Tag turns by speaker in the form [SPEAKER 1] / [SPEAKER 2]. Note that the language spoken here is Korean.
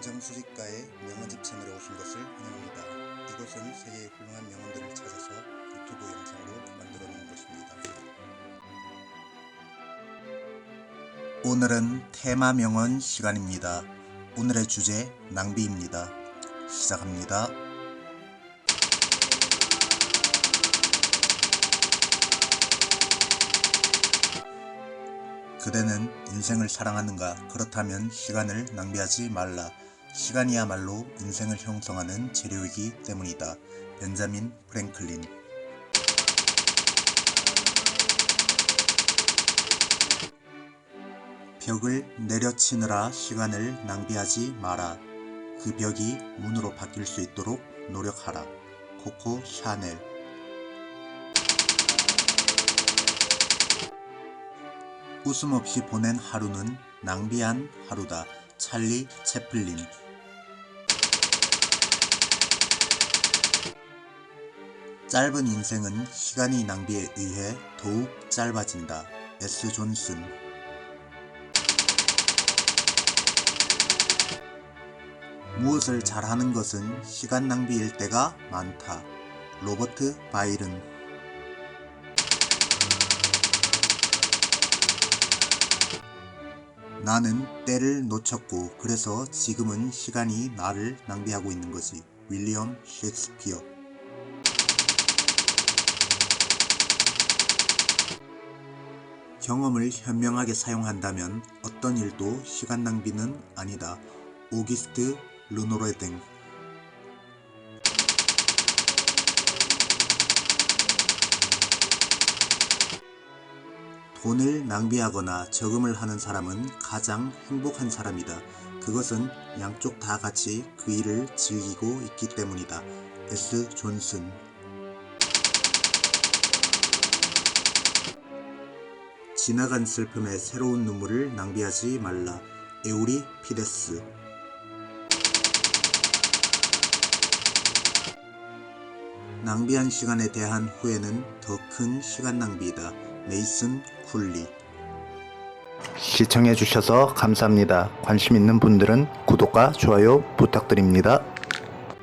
[SPEAKER 1] 공장수집가의 명언집 채널에 오신 것을 환영합니다. 이곳은 세계의 훌륭한 명언들을 찾아서 유튜브 영상으로 만들어 놓은 곳입니다. 오늘은 테마 명언 시간입니다. 오늘의 주제 낭비입니다. 시작합니다. 그대는 인생을 사랑하는가? 그렇다면 시간을 낭비하지 말라. 시간이야말로 인생을 형성하는 재료이기 때문이다. 벤자민 프랭클린. 벽을 내려치느라 시간을 낭비하지 마라. 그 벽이 문으로 바뀔 수 있도록 노력하라. 코코 샤넬. 웃음 없이 보낸 하루는 낭비한 하루다. 찰리 채플린. 짧은 인생은 시간의 낭비에 의해 더욱 짧아진다. S 존슨. 무엇을 잘하는 것은 시간 낭비일 때가 많다. 로버트 바이른. 나는 때를 놓쳤고 그래서 지금은 시간이 나를 낭비하고 있는 거지. 윌리엄 셰익스피어. 경험을 현명하게 사용한다면 어떤 일도 시간 낭비는 아니다. 오기스트 르노레댕 돈을 낭비하거나 저금을 하는 사람은 가장 행복한 사람이다. 그것은 양쪽 다 같이 그 일을 즐기고 있기 때문이다. S. 존슨 지나간 슬픔에 새로운 눈물을 낭비하지 말라. 에우리 피데스 낭비한 시간에 대한 후회는 더 큰 시간 낭비이다. 메이슨 쿨리 시청해주셔서 감사합니다. 관심 있는 분들은 구독과 좋아요 부탁드립니다.